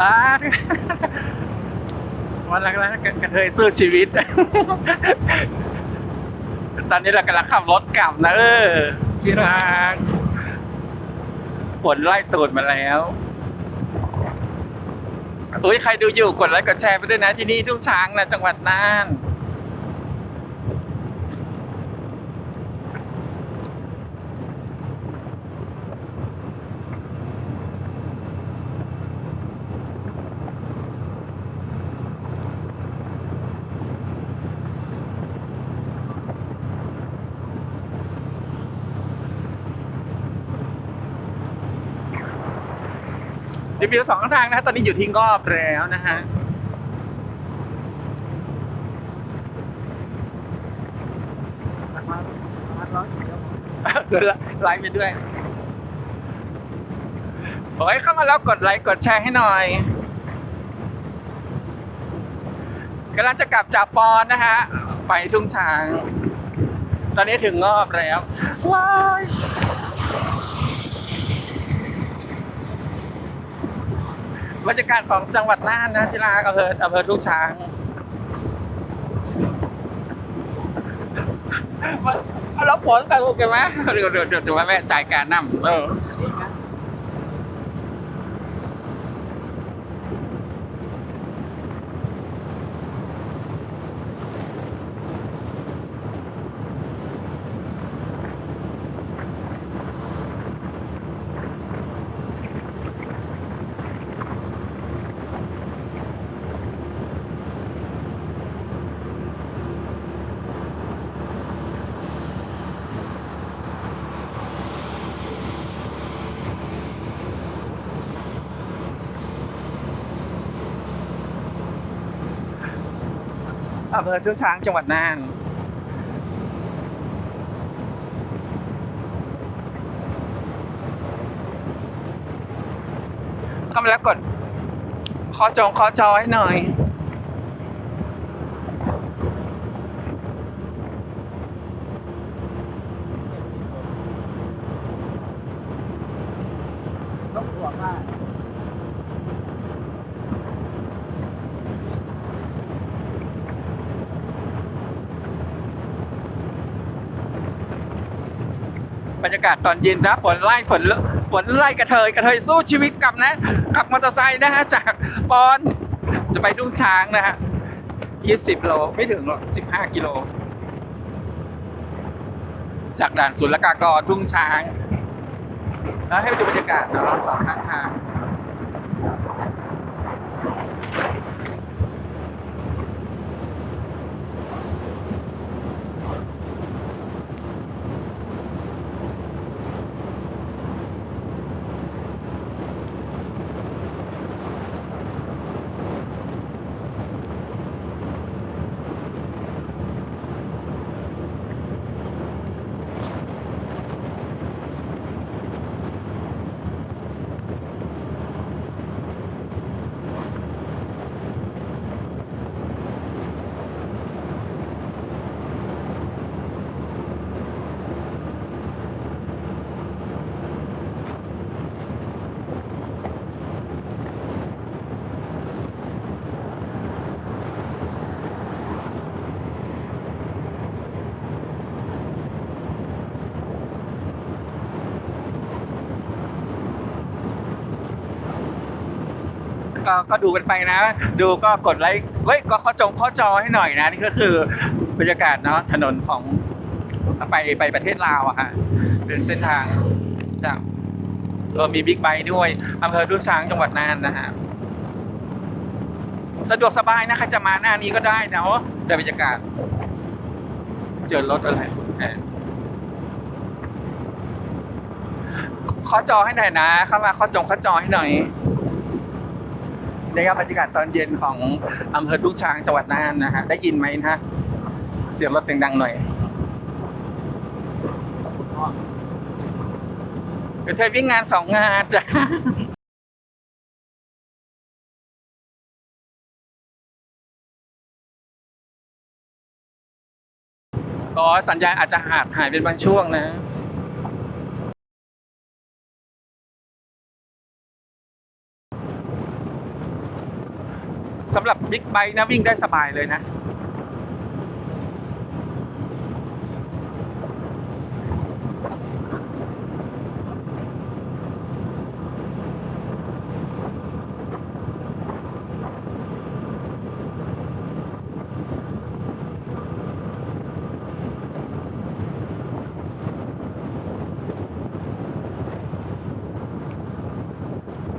อ่าวันแรกๆกระเทยสู้ชีวิต ตอนนี้เรากำลังขับรถกลับนะเออที่รักฝนไล่ตูดมาแล้วอุ้ยใครดูอยู่กดไลค์กดแชร์ไปด้วยนะที่นี่ทุ่งช้างนะจังหวัดน่าน รีวิวสองข้างทางนะฮะตอนนี้อยู่ที่งอบแล้วนะฮะเกิดไลฟ์ไปด้วยโอ้ยเข้ามาแล้วกดไลค์กดแชร์ให้หน่อยกำลังจะกลับจากปอนนะฮะ ไปทุ่งช้าง ตอนนี้ถึงงอบแล้ว ว้าย บรรยากาศของจังหวัดน่านนะที่ลากอำเภออำเภอทุ่งช้างเราผลกันโอเคไหมเดี๋ยวเดี๋ยวเดี๋ยวแม่จ่ายการนำเออ อำเภอทุ่งช้างจังหวัดน่านเข้ามาแล้วกดขอจองขอจอให้หน่อยต้องห่วงว่าบากาศตอนเย็นนะฝนไล่ฝนฝนไล่กระเทยกระเทยสู้ชีวิตกลับนะขับมอเตอร์ไซค์นะฮะจากปอนจะไปทุ่งช้างนะฮะยี่สิบโลไม่ถึงหรอกสิบห้ากิโล จากด่านศุลกากรทุ่งช้าง แล้วให้ไปดูบรรยากาศเนาะสองข้างทาง ก็ก็ดูกันไปนะ ดูก็กดไลค์เฮ้ยก็ข้อจงข้อจอให้หน่อยนะ นี่ก็คือบรรยากาศเนาะถนนของไปไปประเทศลาวอะฮะเป็นเส้นทางจากเออมีบิ๊กไบค์ด้วยอำเภอทุ่งช้างจังหวัดน่านนะฮะสะดวกสบายนะใครจะมาหน้านี้ก็ได้นะแต่บรรยากาศ เจอรถอะไรข้อจอให้หน่อยนะ เข้ามาข้อจงข้อจอให้หน่อย นี่ครับบรรยากาศตอนเย็นของอำเภอทุ่งช้างจังหวัดน่านนะฮะได้ยินไหมนะฮะเสียงรถเสียงดังหน่อยเป็นเธอวิ่งงานสองงานจ้ะก็สัญญาณอาจจะขาดหายเป็นบางช่วงนะ สำหรับบิ๊กไบค์นะวิ่งได้สบายเลยนะ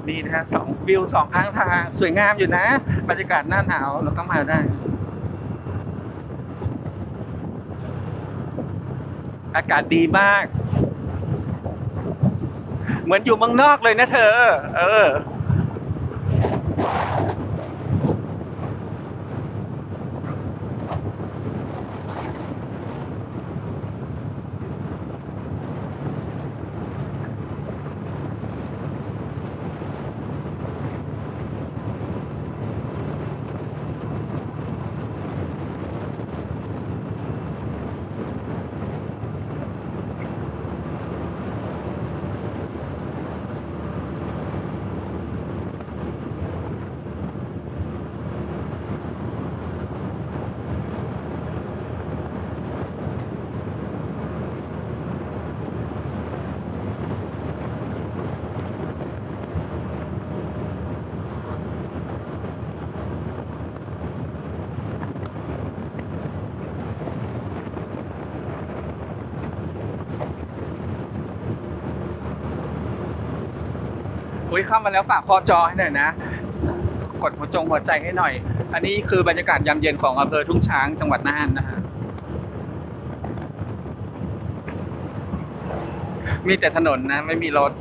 นี่นะฮะสองวิวสองข้างทางสวยงามอยู่นะ บรรยากาศหน้าหนาวเราก็มาได้ อากาศดีมาก เหมือนอยู่เมืองนอกเลยนะเธอ เออ อุ้ยเข้ามาแล้วฝากพอจอให้หน่อยนะ กดหัวจงหัวใจให้หน่อย อันนี้คือบรรยากาศยามเย็นของอำเภอทุ่งช้างจังหวัดน่านนะฮะมีแต่ถนนนะ ไม่มีรถ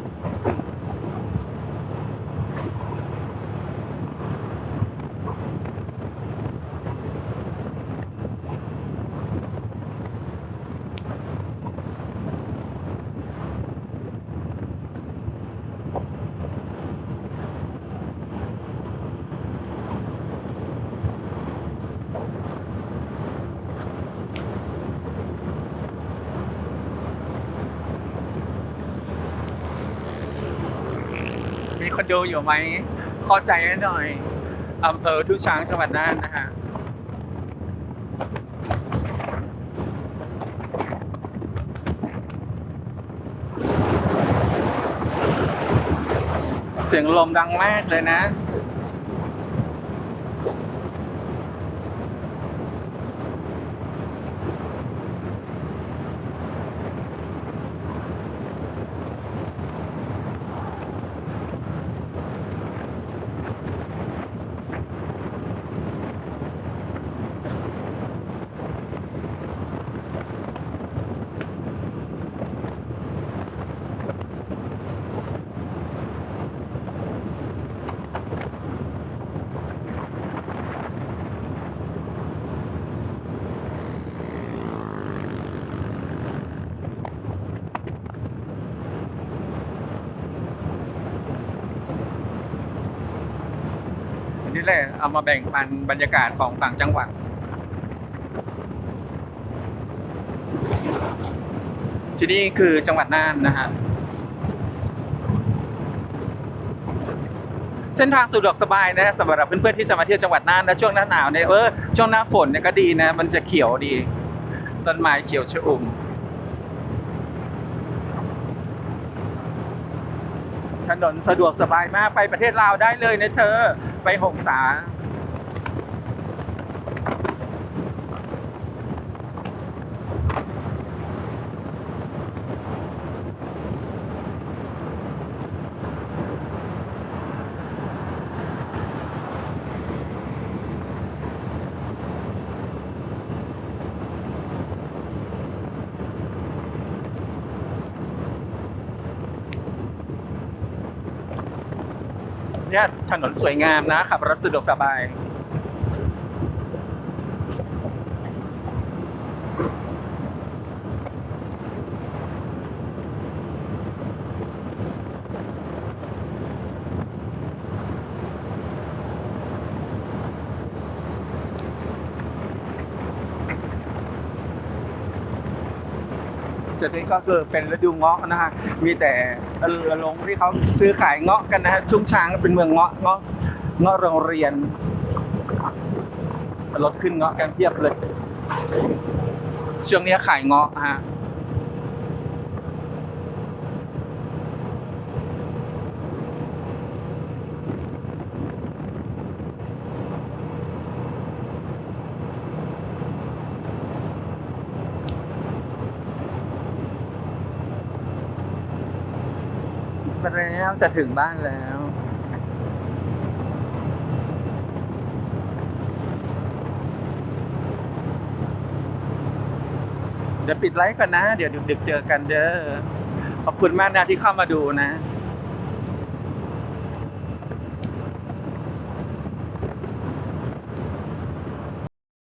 คนดูอยู่ไหมเข้าใจให้หน่อยอำเภอทุ่งช้างจังหวัดน่านนะฮะเสียงลมดังมากเลยนะ นี่แหละเอามาแบ่งปันบรรยากาศของต่างจังหวัดที่นี่คือจังหวัดน่านนะฮะเส้นทางสะดวกสบายนะสำหรับเพื่อนๆที่จะมาเที่ยวจังหวัดน่านนะช่วงหน้าหนาวเนี่ยเออช่วงหน้าฝนเนี่ยก็ดีนะ มันจะเขียวดีต้นไม้เขียวชอุ่ม ถนนสะดวกสบายมากไปประเทศลาวได้เลยนะเธอ ไปหงสา เนี่ยถนนสวยงามนะขับรถสะดวกสบาย จุดนี้ก็คือเป็นฤดูเงาะนะฮะมีแต่ลงที่เขาซื้อขายเงาะกันนะฮะชุ่งช้างเป็นเมืองเงาะเงาะเงาะโรงเรียนรถขึ้นเงาะกันเพียบเลยช่วงนี้ขายเงาะฮะ มา แล้วจะถึงบ้านแล้ว เดี๋ยวปิดไลฟ์ก่อนนะ เดี๋ยวดึกๆเจอกันเด้อขอบคุณมากนะที่เข้ามาดูนะ